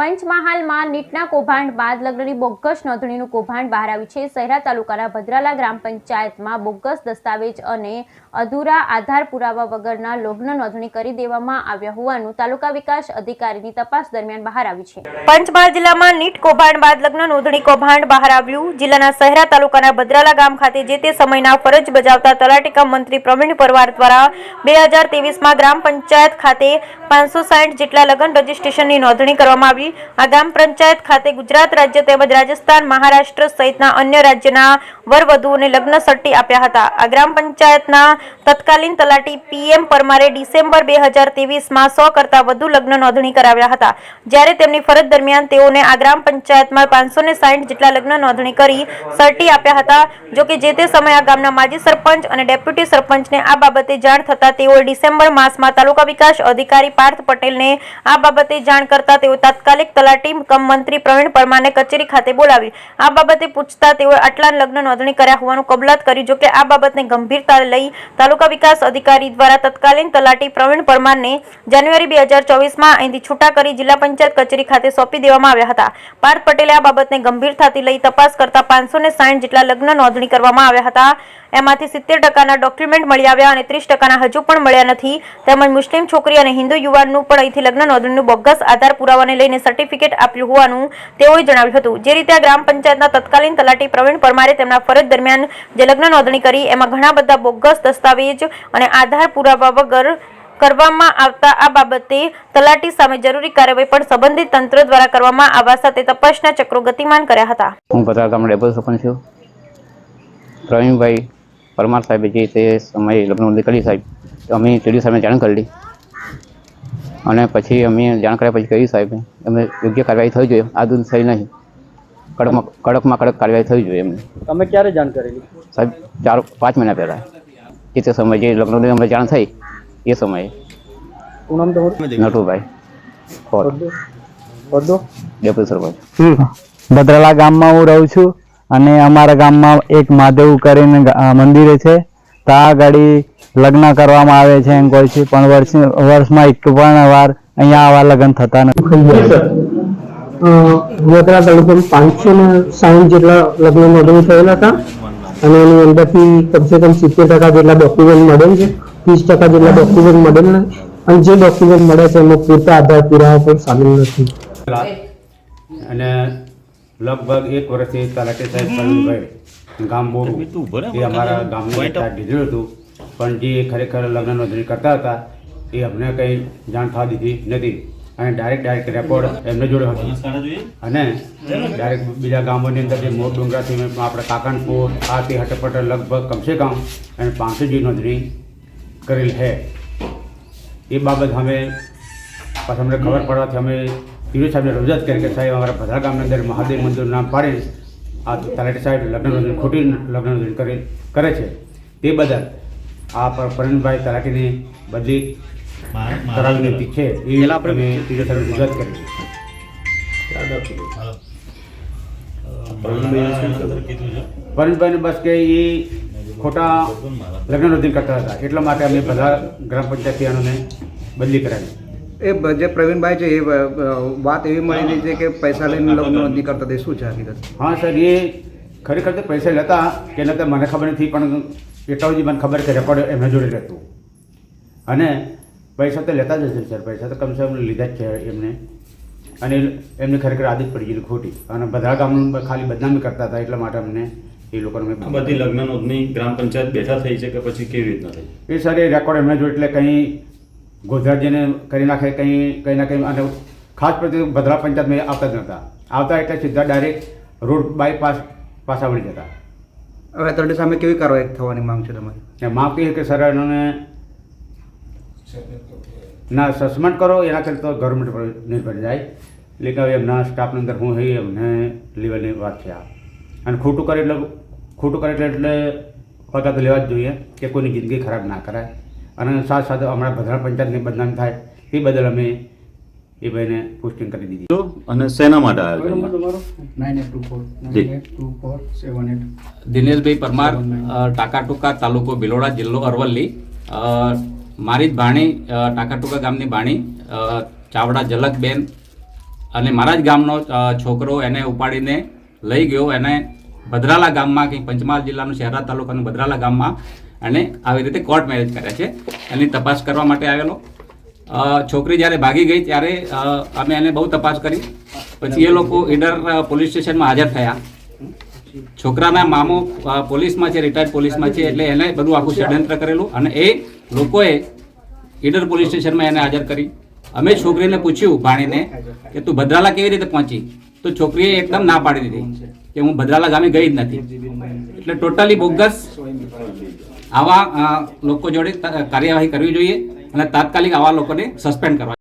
પંચમહાલમાં નીટના કૌભાંડ બાદ લગ્નની બોગસ નોંધણીનું કૌભાંડ બહાર આવ્યું છે. શહેરા તાલુકાના ભદ્રાલા ગ્રામ પંચાયતમાં બોગસ દસ્તાવેજ અને અધૂરા આધાર પુરાવા વગરના લગ્ન નોંધણી કરી દેવામાં આવ્યા હોવાનું તાલુકા વિકાસ અધિકારીની તપાસ દરમિયાન બહાર આવ્યું છે. પંચમહાલ જિલ્લામાં નીટ કૌભાંડ બાદ લગ્ન નોંધણી કૌભાંડ બહાર આવ્યું. જિલ્લાના શહેરા તાલુકાના ભદ્રાલા ગામ ખાતે જે તે સમયના ફરજ બજાવતા તલાટીકા મંત્રી પ્રવીણ પરવાર દ્વારા બે હજાર તેવીસમાં ગ્રામ પંચાયત ખાતે પાંચસો સાઠ જેટલા લગ્ન રજીસ્ટ્રેશનની નોંધણી કરવામાં આવી. આ ગ્રામ પંચાયત ખાતે ગુજરાત રાજ્ય તેમજ રાજસ્થાન મહારાષ્ટ્ર સહિતના અન્ય રાજ્યના વરવધુઓને લગ્ન સટ્ટી આપ્યા હતા. આ ગ્રામ પંચાયતના તત્કાલીન તલાટી પીએમ પરમારે ડિસેમ્બર બે હજાર તેવીસમાં સો કરતાં વધુ લગ્ન નોંધણી કરાવ્યા હતા. જ્યારે તેમની ફરજ દરમિયાન તેઓને આ ગ્રામ પંચાયતમાં પાંચસો ને સાઠ જેટલા લગ્ન નોંધણી કરી સર્ટી આપ્યા હતા જોકે જે તે સમયે આ ગામના માજી સરપંચ અને ડેપ્યુટી સરપંચને આ બાબતે જાણ થતાં તેઓએ ડિસેમ્બર માસમાં તાલુકા વિકાસ અધિકારી પાર્થ પટેલને આ બાબતે જાણ કરતા તેઓ તાત્કાલિક તલાટી કમ મંત્રી પ્રવીણ પરમારને કચેરી ખાતે બોલાવી. આ બાબતે પૂછતા તેઓએ આટલા લગ્ન નોંધણી કર્યા હોવાનું કબૂલાત કરી જોકે આ બાબતને ગંભીરતા લઈ તાલુકા વિકાસ અધિકારી દ્વારા તત્કાલીન તલાટી પ્રવીણ પરમારને જાન્યુઆરી બે હજાર ચોવીસમાં અહીંથી છૂટા કરી જિલ્લા પંચાયત કચેરી ખાતે સોંપી દેવામાં આવ્યા હતા. પાર્થ પટેલે આ બાબતને ગંભીરતાથી લઈ તપાસ કરતા પાંચસો ને સાઠ જેટલા લગ્ન નોંધણી કરવામાં આવ્યા હતા. એમાંથી સિત્તેર ટકાના ડોક્યુમેન્ટ મળી આવ્યા અને ત્રીસ ટકાના હજુ પણ મળ્યા નથી. તેમજ મુસ્લિમ છોકરી અને હિન્દુ યુવાનનું પણ અહીંથી લગ્ન નોંધણીનું બોગસ આધાર પુરાવાને લઈને સર્ટિફિકેટ આપ્યું હોવાનું તેઓએ જણાવ્યું હતું. જે રીતે આ ગ્રામ પંચાયતના તત્કાલીન તલાટી પ્રવીણ પરમારે તેમના ફરજ દરમિયાન જે લગ્ન નોંધણી કરી, એમાં ઘણા બધા બોગસ દસ્તાવેજ અને આધાર પુરાવા વગર કરવામાં આવતા આ બાબતે તલાટી સામે જરૂરી કાર્યવાહી પણ સંબંધિત તંત્ર દ્વારા કરવામાં આવવા સાથે તપાસના ચક્રો ગતિમાન કર્યા હતા. હું બધા ગામ ડેપો સરપંચ છું. પ્રવીણભાઈ પરમાર સાહેબે જે તે સમયે લગ્ન કરી સાહેબ અમે ટીડી સાહેબને જાણ કરેલી અને પછી અમે જાણ કર્યા પછી કહ્યું સાહેબ અમે યોગ્ય કાર્યવાહી થવી જોઈએ આ દૂધ થઈ નહીં. કડકમાં કડકમાં કડક કાર્યવાહી થવી જોઈએ એમને. તમે ક્યારે જાણ કરેલી સાહેબ ચાર પાંચ મહિના પહેલાં. એ તે સમયે જે લગ્નની અમને જાણ થઈ એ સમયે. શું નામ તમારું? નટુભાઈ. ફોર હોદ્દો હોદ્દો ડેપો સરપંચ. ભદ્રાલા ગામમાં હું રહું છું. અને અમારા ગામમાં એક મહાદેવ કરીને મંદિરે છે. તો આ ગાડી લગ્ન કરવામાં આવે છે એમ કોઈ છે પણ વર્ષ વર્ષમાં એક પણ વાર અહીંયા આવા લગ્ન થતા નથી. વડોદરા તાલુકામાં પાંચસો ને સાઠ જેટલા લગ્ન નોંધણી થયેલા હતા. અને એની અંદરથી કમસે કમ સિત્તેર ટકા જેટલા ડોક્યુમેન્ટ મળેલ છે ત્રીસ ટકા જેટલા ડોક્યુમેન્ટ મળેલ નથી. અને જે ડોક્યુમેન્ટ મળે છે એમાં પૂરતા આધાર પુરાવા પણ સામેલ નથી. અને લગભગ એક વર્ષથી તલાટી સાહેબ પ્રવીણભાઈ ગામ બોરું. એ અમારા ગામનું ત્યાં દીધેલું હતું. પણ જે ખરેખર લગ્ન નોંધણી કરતા હતા એ અમને કંઈ જાણ થવા દીધી નથી. અને ડાયરેક્ટ ડાયરેક્ટ રેકોર્ડ એમને જોડે હતો. અને ડાયરેક્ટ બીજા ગામોની અંદર જે મોર ડુંગરાથી મેં આપણે કાકણપુર આ તે હટપટ લગભગ કમસે કમ અને પાંચસો જેવી નોંધણી કરેલ છે. એ બાબત અમે પછી અમને ખબર પડવાથી અમે પીરો સાહેબને રજૂઆત કરી કે સાહેબ અમારા બધા ગામની અંદર મહાદેવ મંદિરનું નામ પાડીને આ તલાટી સાહેબ લગ્ન નોંધણી ખોટી લગ્ન નોંધણી કરે કરે છે. તે બદલ આ પર- પરવીનભાઈ તલાટીની બદલી કરાવી વિનંતી છે. એ આપણે પીરો સાહેબને રજૂઆત કરી. પરણભાઈને બસ કે એ ખોટા લગ્ન નોંધણી કરતા હતા. એટલા માટે અમે બધા ગ્રામ પંચાયતીઓને બદલી કરાવી. એ જે પ્રવીણભાઈ છે એ વાત એવી મળી રહી છે કે પૈસા લઈને લગ્ન નહીં કરતા તે શું છે હકીકત હા સર એ ખરેખર તો પૈસા લેતા કે નતા મને ખબર નથી પણ એટલાજી મને ખબર છે રેકોર્ડ એમના જોડે રહેતું. અને પૈસા તો લેતા જ હશે સર પૈસા તો કમસે કમ લીધા જ છે એમને. અને એમને ખરેખર આદત પડી ગયેલી ખોટી. અને બધા ગામ ખાલી બદનામી કરતા હતા એટલા માટે અમને એ લોકોને બધી લગ્ન નોંધણી ગ્રામ પંચાયત બેઠા થઈ છે કે પછી કેવી રીતના થઈ? એ સર એ રેકોર્ડ એમના જોડે એટલે કંઈ ગોધરાજીને કરી નાખે કંઈ કંઈ ના કંઈ અને ખાસ પ્રતિ ભદ્રા પંચાયતમાં એ આવતા જ નહોતા. આવતા એટલે સીધા ડાયરેક્ટ રોડ બાયપાસ પાછા વળી જતા. હવે તલાટી સામે કેવી કાર્યવાહી થવાની માંગ છે તમારી? ને માગતી છે કે સર એનોને ના સસ્પેન્ડ કરો એના કરતા તો ગવર્મેન્ટ પર નિર્ભર જાય. એટલે કે હવે એમના સ્ટાફની અંદર હું એ એમને લેવલની વાત છે આ. અને ખોટું કરે એટલે ખોટું કરે એટલે એટલે પગા તો લેવા જ જોઈએ કે કોઈની જિંદગી ખરાબ ના કરાય. અને સાથે સાથે હમણાં ભદ્રા પંચાયતની બદનામ થાય એ બદલ અમે એ ભાઈને પોસ્ટિંગ કરી દીધી. તો અને સેના માટે આવ્યો નંબર તમારો nine eight two four eight two four seven eight Dineshbhai Parmar Takatuka તાલુકો ભિલોડા જિલ્લો અરવલ્લી. અ, મારી જ ભાણી અ, ટાકાટુકા ગામની ભાણી અ, ચાવડા ઝલકબેન અને મારા જ ગામનો અ, છોકરો એને ઉપાડીને લઈ ગયો. એને ભદ્રાલા ગામમાં કે પંચમહાલ જિલ્લાનું શહેરા તાલુકાનું ભદ્રાલા ગામમાં એને આવી રીતે કોર્ટ મેરેજ કર્યા છે. એની તપાસ કરવા માટે આવેલો. છોકરી જ્યારે ભાગી ગઈ ત્યારે અમે એને બહુ તપાસ કરી. પછી એ લોકો ઈડર પોલીસ સ્ટેશનમાં હાજર થયા. છોકરાના મામો પોલીસમાં છે રિટાયર્ડ પોલીસમાં છે, એટલે એને બધું આખું ષડયંત્ર કરેલું અને એ લોકોએ ઈડર પોલીસ સ્ટેશનમાં એને હાજર કરી. અમે છોકરીને પૂછ્યું ભાણીને કે તું ભદ્રાલા કેવી રીતે પહોંચી? તો છોકરીએ એકદમ ના પાડી દીધી કે હું ભદ્રાલા ગામે ગઈ જ નથી. એટલે ટોટલી બોગસ આવા લોકો જોડે કાર્યવાહી કરવી જોઈએ અને તાત્કાલિક આવા લોકોને સસ્પેન્ડ કરવા